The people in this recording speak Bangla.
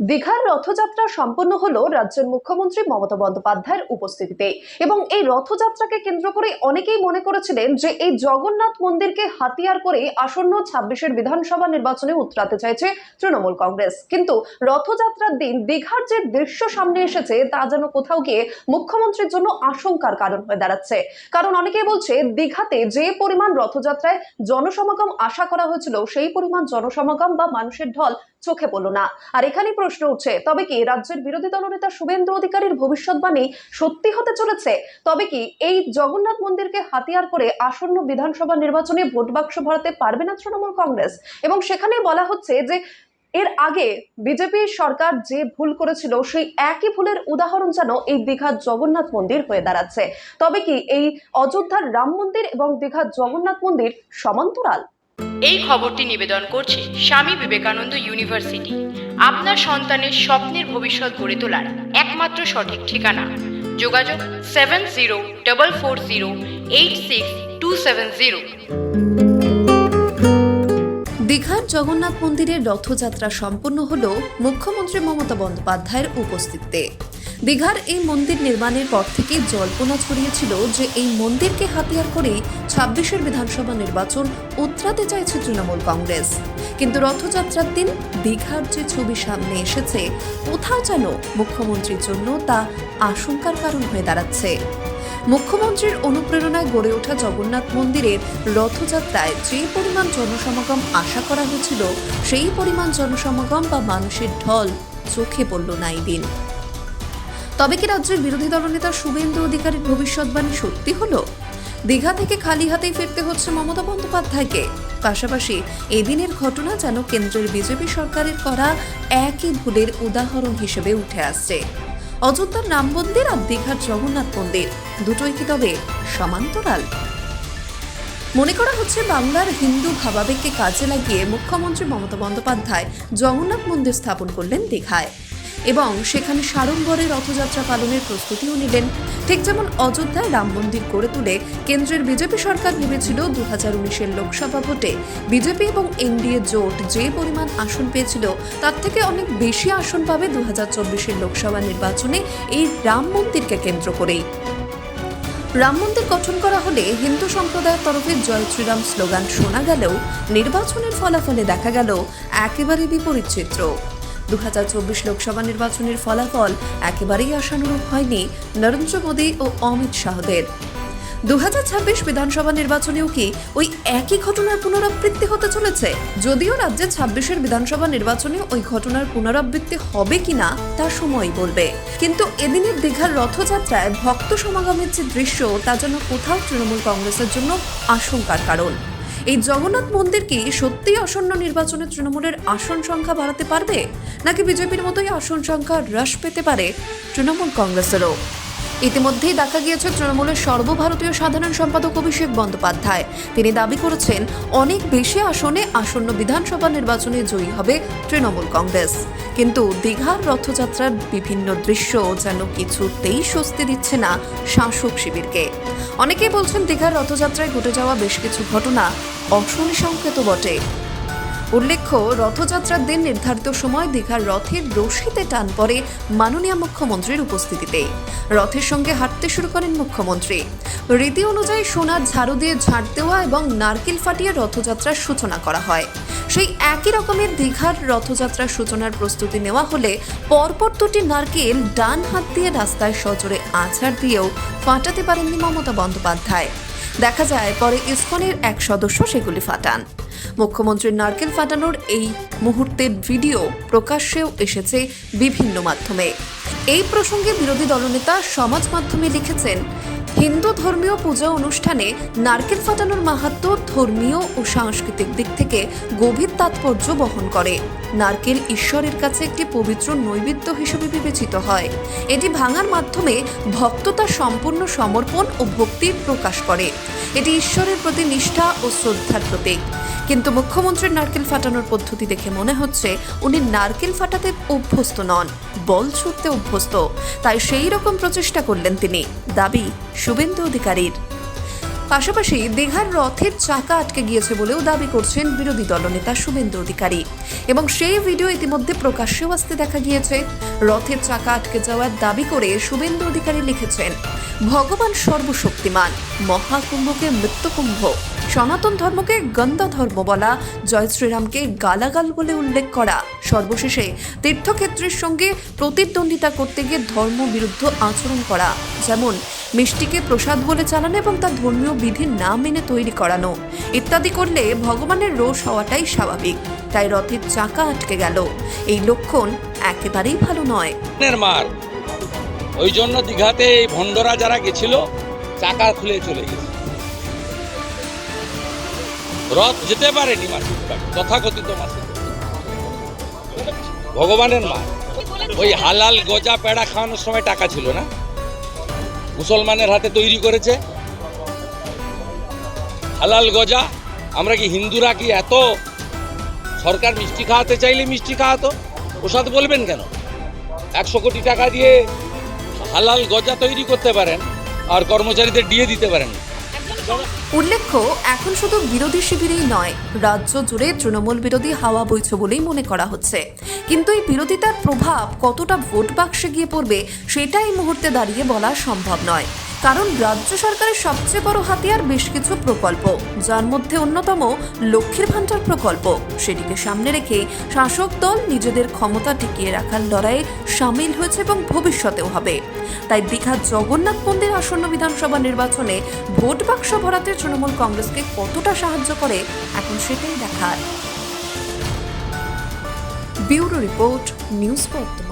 দীঘার রথযাত্রা সম্পন্ন হলো রাজ্যের মুখ্যমন্ত্রী মমতা বন্দ্যোপাধ্যায়ের উপস্থিতিতে। এবং এই রথযাত্রাকে কেন্দ্র করে অনেকেই মনে করেছিলেন যে এই জগন্নাথ মন্দিরকে হাতিয়ার করে আসন্ন ছাব্বিশের বিধানসভা নির্বাচনে উতরাতে চাইছে তৃণমূল কংগ্রেস। কিন্তু রথযাত্রার দিন দীঘার যে দৃশ্য সামনে এসেছে তা যেন কোথাও গিয়ে মুখ্যমন্ত্রীর জন্য আশঙ্কার কারণ হয়ে দাঁড়াচ্ছে। কারণ অনেকেই বলছে, দীঘাতে যে পরিমাণ রথযাত্রায় জনসমাগম আশা করা হয়েছিল, সেই পরিমাণ জনসমাগম বা মানুষের ঢল চোখে পড়ল না। আর এখানেই প্রশ্ন উঠছে, তবে কি রাজ্যের বিরোধী দলনেতা শুভেন্দু অধিকারীর ভবিষ্যৎবাণী সত্যি হতে চলেছে? তবে কি এই জগন্নাথ মন্দিরকে হাতিয়ার করে আসন্ন বিধানসভা নির্বাচনে ভোট বাক্স ভরাতে পারবে না তৃণমূল কংগ্রেস? এবং সেখানে বলা হচ্ছে যে, এর আগে বিজেপি সরকার যে ভুল করেছিল, সেই একই ভুলের উদাহরণ যেন এই দীঘার জগন্নাথ মন্দির হয়ে দাঁড়াচ্ছে। তবে কি এই অযোধ্যার রাম মন্দির এবং দীঘার জগন্নাথ মন্দির সমান্তরাল? এই খবরটি নিবেদন করছে স্বামী বিবেকানন্দ ইউনিভার্সিটি। আপনার সন্তানের স্বপ্নের ভবিষ্যৎ গড়ে তোলার একমাত্র সঠিক ঠিকানা। যোগাযোগ seven zero double four zero eight six two seven zero দীঘার জগন্নাথ মন্দিরের রথযাত্রা সম্পন্ন হল মুখ্যমন্ত্রী মমতা বন্দ্যোপাধ্যায়ের উপস্থিতিতে। দীঘার এই মন্দির নির্মাণের পর থেকে জল্পনা ছড়িয়েছিল যে এই মন্দিরকে হাতিয়ার করেই ছাব্বিশের বিধানসভা নির্বাচন উতরাতে চাইছে তৃণমূল কংগ্রেস। কিন্তু রথযাত্রার দিন দীঘার যে ছবি সামনে এসেছে, কোথাও যেন মুখ্যমন্ত্রীর জন্য তা আশঙ্কার কারণ হয়ে দাঁড়াচ্ছে। মুখ্যমন্ত্রীর অনুপ্রেরণায় গড়ে ওঠা জগন্নাথ মন্দিরের রথযাত্রায় যে পরিমাণ জনসমাগম আশা করা হয়েছিল, সেই পরিমাণ জনসমাগম বা মানুষের ঢল চোখে পড়ল না এই দিন তবে কি রাজ্যের বিরোধী দলনেতা শুভেন্দু অধিকারীর ভবিষ্যৎবাণী সত্যি হলো? দীঘা থেকে খালি হাতেই ফিরতে হচ্ছে মমতা বন্দ্যোপাধ্যায়কে। পাশাপাশি এদিনের ঘটনা যেন কেন্দ্রের বিজেপি সরকারের করা একই ভুলের উদাহরণ হিসেবে উঠে আসছে। অযোধ্যার রাম মন্দির আর দীঘার জগন্নাথ মন্দির। দুটোই কি তবে সমান্তরাল? মনে করা হচ্ছে বাংলার হিন্দু ভাবাবেগকে কাজে লাগিয়ে মুখ্যমন্ত্রী মমতা বন্দ্যোপাধ্যায় জগন্নাথ মন্দির স্থাপন করলেন দীঘায়। এবং সেখানে সাড়ম্বরে রথযাত্রা পালনের প্রস্তুতিও নিলেন। ঠিক যেমন অযোধ্যায় রাম মন্দির গড়ে তুলে কেন্দ্রের বিজেপি সরকার ভেবেছিল দু হাজার উনিশের লোকসভা ভোটে। বিজেপি এবং এনডিএ জোট যে পরিমাণ আসন পেয়েছিল, তার থেকে অনেক বেশি আসন পাবে দু হাজার চব্বিশের লোকসভা নির্বাচনে এই রাম মন্দিরকে কেন্দ্র করেই। রাম মন্দির গঠন করা হলে হিন্দু সম্প্রদায়ের তরফে জয় শ্রীরাম স্লোগান শোনা গেলেও নির্বাচনের ফলাফলে দেখা গেল একেবারে বিপরীত চিত্র। দু লোকসভা নির্বাচনের ফলাফল একেবারেই আশানুরূপ হয়নি নরেন্দ্র মোদী ও অমিত শাহদের। দুহাজার ছাব্বিশ বিধানসভা নির্বাচনেও কি ওই একই ঘটনার পুনরাবৃত্তি হতে চলেছে? যদিও রাজ্যে ছাব্বিশের বিধানসভা নির্বাচনে ওই ঘটনার পুনরাবৃত্তি হবে কিনা তা সময় বলবে। কিন্তু এদিনের দীঘার রথযাত্রায় ভক্ত সমাগমের যে দৃশ্য, তা যেন কোথাও তৃণমূল কংগ্রেসের জন্য আশঙ্কার কারণ। এই জগন্নাথ মন্দির কি সত্যিই আসন্ন নির্বাচনে তৃণমূলের আসন সংখ্যা বাড়াতে পারবে? নাকি বিজেপির মতোই আসন সংখ্যা হ্রাস পেতে পারে তৃণমূল কংগ্রেসেরও? ইতিমধ্যেই দেখা গিয়েছে তৃণমূলের সর্বভারতীয় সাধারণ সম্পাদক অভিষেক বন্দ্যোপাধ্যায়। তিনি দাবি করেছেন, অনেক বেশি আসনে আসন্ন বিধানসভা নির্বাচনে জয়ী হবে তৃণমূল কংগ্রেস। কিন্তু দীঘার রথযাত্রার বিভিন্ন দৃশ্য যেন কিছুতেই স্বস্তি দিচ্ছে না শাসক শিবিরকে। অনেকেই বলছেন, দীঘার রথযাত্রায় ঘটে যাওয়া বেশ কিছু ঘটনা অশনি বটে। উল্লেখ্য, রথযাত্রার দিন নির্ধারিত সময় দীঘার রথের রশিতে টান পড়ে মাননীয় মুখ্যমন্ত্রীর উপস্থিতিতে। রথের সঙ্গে হাঁটতে শুরু করেন মুখ্যমন্ত্রী। রীতি অনুযায়ী সোনার ঝাড়ু দিয়ে ঝাড় দেওয়া এবং নারকেল ফাটিয়ে রথযাত্রার সূচনা করা হয়। সেই একই রকমের দীঘার রথযাত্রার সূচনার প্রস্তুতি নেওয়া হলে পরপর দুটি নারকেল ডান হাত দিয়ে রাস্তায় সজোরে আছাড় দিয়েও ফাটাতে পারেননি মমতা বন্দ্যোপাধ্যায়। দেখা যায়, পরে ইসকনের এক সদস্য সেগুলি ফাটান। মুখ্যমন্ত্রীর নারকেল ফাটানোর এই মুহূর্তের ভিডিও প্রকাশ্যেও এসেছে বিভিন্ন মাধ্যমে। এই প্রসঙ্গে বিরোধী দলনেতা সমাজ মাধ্যমে লিখেছেন, হিন্দু ধর্মীয় পূজা অনুষ্ঠানে নারকেল ফাটানোর মাহাত্ম্য ধর্মীয় ও সাংস্কৃতিক দিক থেকে গভীর তাৎপর্য বহন করে। নারকেল ঈশ্বরের কাছে একটি পবিত্র নৈবেদ্য হিসেবে বিবেচিত হয়। এটি ভাঙার মাধ্যমে ভক্ত তার সম্পূর্ণ সমর্পণ ও ভক্তির প্রকাশ করে। এটি ঈশ্বরের প্রতি নিষ্ঠা ও শ্রদ্ধার প্রতীক। কিন্তু মুখ্যমন্ত্রীর নারকেল ফাটানোর পদ্ধতি দেখে মনে হচ্ছে উনি নারকেল ফাটাতে অভ্যস্ত নন, বল ছুটতে অভ্যস্ত। তাই সেই রকম প্রচেষ্টা করলেন তিনি, দাবি শুভেন্দু অধিকারীর। পাশাপাশি দীঘার রথের চাকা আটকে গিয়েছে বলেও দাবি করছেন বিরোধী দলনেতা শুভেন্দু অধিকারী। এবং সেই ভিডিও ইতিমধ্যে প্রকাশ্যেও আসতে দেখা গিয়েছে। রথের চাকা আটকে যাওয়ার দাবি করে শুভেন্দু অধিকারী লিখেছেন, ভগবান সর্বশক্তিমান, মহাকুম্ভকে মৃত্যুকুম্ভ। সনাতন ধর্মকে গন্ধা ধর্ম বলা, জয় শ্রীরামকে গালাগাল বলে উল্লেখ করা। সর্বশেষে তীর্থক্ষেত্রের সঙ্গে প্রতিদ্বন্দ্বিতা করতে গিয়ে ধর্ম বিরুদ্ধ আচরণ করা, যেমন মিষ্টিকে প্রসাদ বলে চালানো এবং তার ধর্মীয় বিধি না মেনে তৈরি করানো, ইত্যাদি করলে ভগবানের রোষ হওয়াটাই স্বাভাবিক। তাই রথের চাকা আটকে গেল। এই লক্ষণ একেবারেই ভালো নয়। ওই জন্য দীঘাতে এই ভণ্ডরা যারা গেছিল, চাকা খুলে চলে গেছে। রথ যেতে পারেনি মাসির তথাকথিত বাড়ি। ভগবানের মা, ওই হালাল গজা পেড়া খাওয়ানোর সময় টাকা ছিল না? মুসলমানের হাতে তৈরি করেছে। হালাল গজা, আমরা কি হিন্দুরা কি এত সরকার মিষ্টি খাওয়াতে চাইলে মিষ্টি খাওয়াতো? প্রসাদ বলবেন কেন? একশো কোটি টাকা দিয়ে হালাল গজা তৈরি করতে পারেন আর কর্মচারীদের দিয়ে দিতে পারেন। উল্লেখ্য, এখন শুধু বিরোধী শিবিরেই নয়, রাজ্য জুড়ে তৃণমূল বিরোধী হাওয়া বইছে বলেই মনে করা হচ্ছে। কিন্তু এই বিরোধিতার প্রভাব কতটা ভোট বাক্সে গিয়ে পড়বে, সেটা এই মুহূর্তে দাঁড়িয়ে বলা সম্ভব নয়। কারণ রাজ্য সরকারের সবচেয়ে বড় হাতিয়ার বেশ কিছু প্রকল্প, যার মধ্যে অন্যতম লক্ষ্মীর ভাণ্ডার প্রকল্প। সেটিকে সামনে রেখে শাসক দল নিজেদের ক্ষমতা টিকিয়ে রাখার লড়াইয়ে সামিল হয়েছে এবং ভবিষ্যতেও হবে। তাই দীঘার জগন্নাথ মন্দির আসন্ন বিধানসভা নির্বাচনে ভোট বাক্স ভরাতে তৃণমূল কংগ্রেসকে কতটা সাহায্য করে এখন সেটাই দেখার। ব্যুরো রিপোর্ট নিউজ বর্তমান